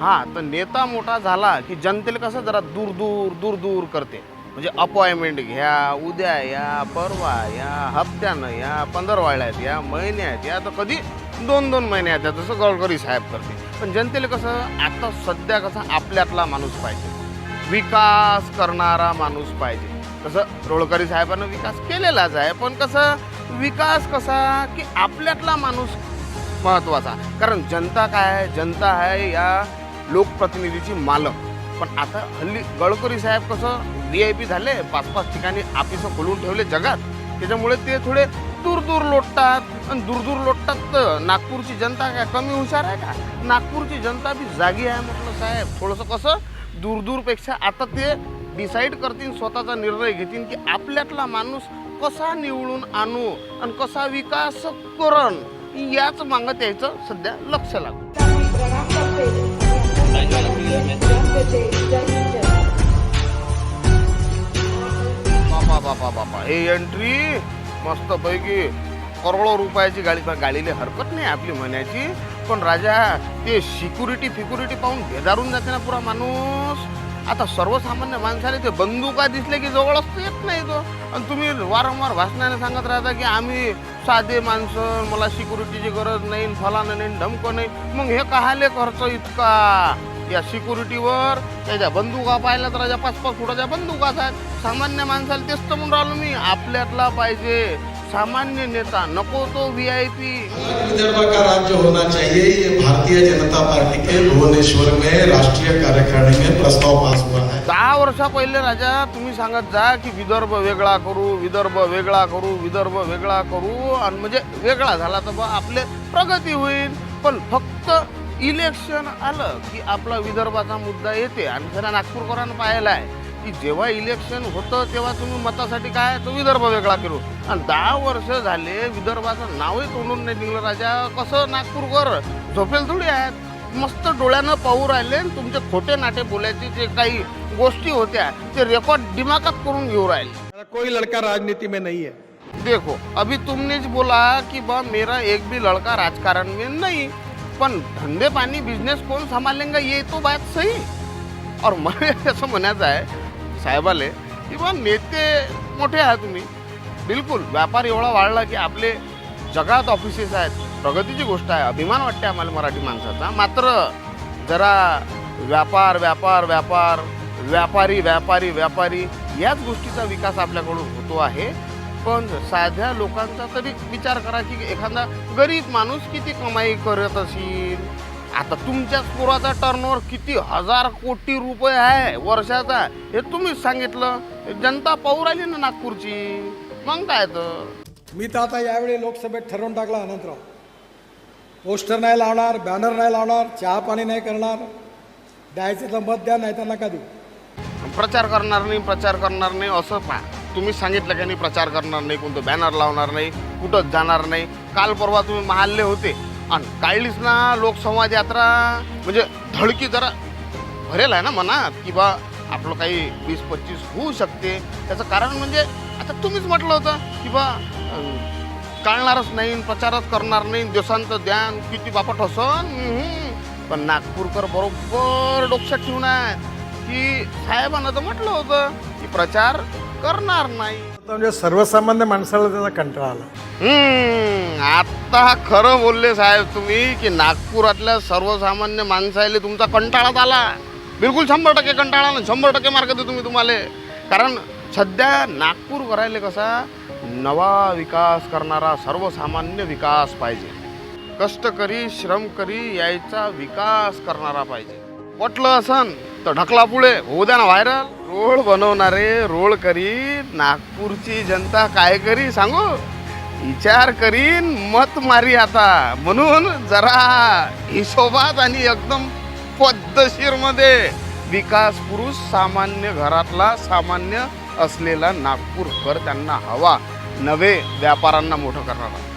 हां तर नेता मोठा झाला की जनतेला कसं जरा दूर दूर दूर दूर करते. म्हणजे अपॉइंटमेंट घ्या उद्या या परवा या हप्त्यानं या पंधरवाड्यात या महिन्यात या तर कधी दोन दोन महिन्यात या जसं गडकरी साहेब करते. पण जनतेला कसं आता सध्या कसं आपल्यातला माणूस पाहिजे. विकास करणारा माणूस पाहिजे. कसं रोळकरी साहेबांना विकास केलेलाच आहे पण कसं विकास कसा की आपल्यातला माणूस महत्त्वाचा कारण जनता काय आहे? जनता आहे या लोकप्रतिनिधीची मालक. पण आता हल्ली गडकरी साहेब कसं व्ही आय पी झाले पाच पाच ठिकाणी आपिसं खोलून ठेवले जगात. त्याच्यामुळे ते थोडे दूर दूर लोटतात. आणि दूर दूर लोटतात तर नागपूरची जनता काय कमी हुशार आहे का? नागपूरची जनता बी जागी आहे म्हटलं साहेब. थोडंसं कसं? दूर दूरपेक्षा आता ते डिसाईड करतील स्वतःचा निर्णय घेतील की आपल्यातला माणूस कसा निवडून आणू आणि कसा विकास करण याच मागत यायचं सध्या लक्ष लागू. बापा बापा बापा. हे एंट्री मस्त पैकी करोडो रुपयाची गाडी गाडीला हरकत नाही आपली म्हणायची. पण राजा ते सिक्युरिटी फिक्युरिटी पाहून भेदारून जाते ना पुरा माणूस. आता सर्वसामान्य माणसाने ते बंदुका दिसले की जवळच येत नाही तो. आणि तुम्ही वारंवार भाषणाने सांगत राहता की आम्ही साधे माणसं मला सिक्युरिटीची गरज नाही फलानं नाही धमकं नाही. मग हे कहाले खर्च इतका? या सिक्युरिटीवर त्याच्या बंदुका पाहिल्या तर राजा पाच पाच फुटाच्या बंदुकाच आहेत सामान्य माणसाला तेच तर म्हणून राहिलो मी. आपल्यातला पाहिजे. सामान्य नेता नको तो व्ही आय पी विदर्भ का राज्य होना चाहिए. ये भारतीय जनता पार्टी के भुवनेश्वर में राष्ट्रीय कार्यकारिणी में प्रस्ताव पास हुआ है। दहा वर्षा पहिले राजा तुम्ही सांगत जा की विदर्भ वेगळा करू विदर्भ वेगळा करू विदर्भ वेगळा करू. आणि म्हणजे वेगळा झाला तर आपले प्रगती होईल. पण फक्त इलेक्शन आलं की आपला विदर्भाचा मुद्दा येते. आणि खरं नागपूरकरांना पाहायला आहे की जेव्हा इलेक्शन होतं तेव्हा तुम्ही मतासाठी काय? तो विदर्भ वेगळा करू आणि दहा वर्ष झाले विदर्भाचं नावही तोंडून नाही निघलं राजा. कसं नागपूरकर झोपेल थोडी आहेत? मस्त डोळ्यानं पाहू राहिले आणि तुमचे खोटे नाटे बोलायचे जे काही गोष्टी होत्या ते रेकॉर्ड दिमागात करून घेऊ राहिले. कोई लड़का राजनीति में नहीं है। देखो अभी तुमने बोला कि बा मेरा एक भी लड़का राजकारण में नहीं. पण धंदे पाणी बिझनेस कोण संभालेंगा ये तो बात सही. और मला असं म्हणायचं आहे साहेबाले की बा नेते मोठे आहात तुम्ही. बिलकुल व्यापार एवढा वाढला की आपले जगात ऑफिसेस आहेत. प्रगतीची गोष्ट आहे. अभिमान वाटते आम्हाला मराठी माणसाचा. मात्र जरा व्यापार व्यापार व्यापार व्यापारी व्यापारी व्यापारी याच गोष्टीचा विकास आपल्याकडून होतो आहे. पण साध्या लोकांचा तरी विचार करा की एखादा गरीब माणूस किती कमाई करत असेल? आता तुमच्याच पुराचा टर्नओव्हर किती हजार कोटी रुपये आहे वर्षाचा? हे तुम्हीच सांगितलं. जनता पाहू राहिली ना नागपूरची. मग काय तर? मी तर आता यावेळी लोकसभेत ठरवून टाकला अनंतराव. पोस्टर नाही लावणार बॅनर नाही लावणार चहा पाणी नाही करणार. द्यायचं तर मत द्या नाही तर नका देऊ. प्रचार करणार नाही प्रचार करणार नाही असं पहा. तुम्ही सांगितलं की नाही प्रचार करणार नाही कोणतं बॅनर लावणार नाही कुठंच जाणार नाही. काल परवा तुम्ही महाल्ले होते. आणि काढलीच ना लोकसंवाद यात्रा म्हणजे धडकी जरा भरेल आहे ना मनात की बा आपलं काही वीस पंचवीस होऊ शकते. त्याचं कारण म्हणजे आता तुम्हीच म्हटलं होतं की बा काढणारच नाही प्रचारच करणार नाही दिवसांचं ध्यान किती बापट असन पण नागपूरकर बरोबर डोक्यात ठेवून आहे की साहेबांना तर म्हटलं होतं की प्रचार करणार नाही. आता म्हणजे सर्वसामान्य माणसाला त्याचा कंटाळा आला. हम्म, आता खरं बोलले साहेब तुम्ही की नागपुरातल्या सर्वसामान्य माणसाले तुमचा कंटाळाच आला. बिलकुल शंभर टक्के कंटाळा आला. शंभर टक्के मार्क देतो तुम्ही तुम्हाला. कारण सध्या नागपूर करायला कसा नवा विकास करणारा सर्वसामान्य विकास पाहिजे. कष्टकरी श्रमकरी यायचा विकास करणारा पाहिजे. वाटलं असन तर ढकला पुढे. होऊ द्या ना व्हायरल रोड बनवणारे रोड करी नागपूरची जनता काय करी सांगू? विचार करीन मत मारी आता. म्हणून जरा हिशोबात आणि एकदम पद्धतशीरमध्ये विकास पुरुष सामान्य घरातला सामान्य असलेला नागपूरकर त्यांना हवा. नवे व्यापाऱ्यांना मोठं करणारा.